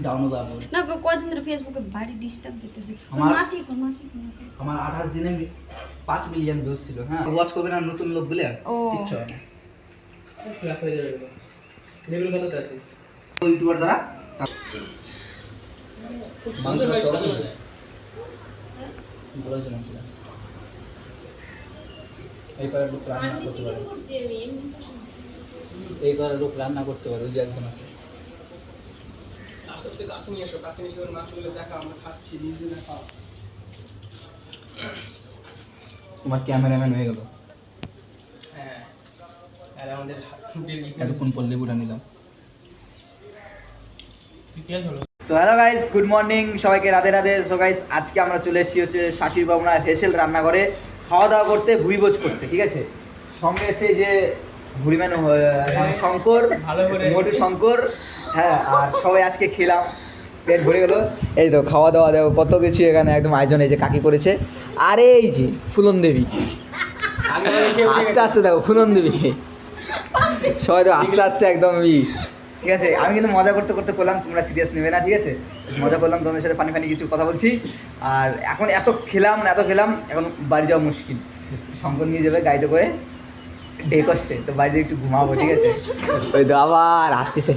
Down যাব না গো কদিন ধরে ফেসবুকে বাড়ি ডিস্টার্ব দিতেছে। আমার- মাসি মাসি মাসি। আমার আঠাশ দিনে পাঁচ মিলিয়ন ভিউজ ছিল হ্যাঁ? ওয়াচ করবে না নতুন লোক দিলে ও। কিচ্ছু হয় না। ক্লাস হয়ে যাবে লেভেল কততে আছিস? ইউটিউবার দ্বারা মাংস সুন্দর হয়েছে চড়া ভালো হয়েছে। ভালো এই পারে লোক রান্না করতে পারে। এই লোক রান্না করতে পারে ওই যে একজন আছে। আস্তে আস্তে কাছে নিয়ে এসো কাছে নিয়ে এসে ওর মাংসগুলো দেখা আমরা খাচ্ছি নিজে না খাও তোমার ক্যামেরাম্যান হয়ে গেল। হ্যাঁ আর আমাদের এতক্ষণ নিলাম। তো হ্যালো গাইস গুড মর্নিং সবাইকে রাধে রাধে। সো গাইস আজকে আমরা চলে এসেছি হচ্ছে শাশির বাবনার হেসেল রান্নাঘরে। খাওয়া দাওয়া করতে ভুড়ি ভোজ করতে ঠিক আছে? সঙ্গে এসে যে ভুড়ি ম্যান শঙ্কর ভালো মোটু শঙ্কর হ্যাঁ আর সবাই আজকে খেলাম। পেট ভরে গেল। এই তো খাওয়া দাওয়া দেখো কত কিছু এখানে একদম আয়োজন এই যে কাকি করেছে। আর এই যে ফুলন দেবী। আস্তে আস্তে দেখো ফুলন দেবী। সবাই তো আস্তে আস্তে একদম ই। ঠিক আছে আমি কিন্তু মজা করতে করতে করলাম তোমরা সিরিয়াস নেবে না ঠিক আছে? মজা করলাম তোমাদের সাথে পানি পানি কিছু কথা বলছি। আর এখন এত খেলাম এত খেলাম এখন বাড়ি যাওয়া মুশকিল। শঙ্কর নিয়ে যাবে গাড়িতে করে। ডে করছে তো বাইরে একটু ঘুমাবো ঠিক আছে? ওই তো আবার আসতেছে।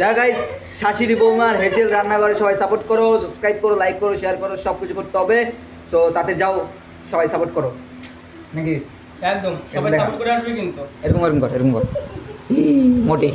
যা গাইস শাশুড়ি বৌমার হেসেল রান্নাঘরে সবাই সাপোর্ট করো সাবস্ক্রাইব করো লাইক করো শেয়ার করো সব কিছু করতে হবে। তো তাতে যাও সবাই সাপোর্ট করো। নাকি? একদম সবাই সাপোর্ট করে আসবে কিন্তু। এরকম এরকম কর এরকম কর। মোটে।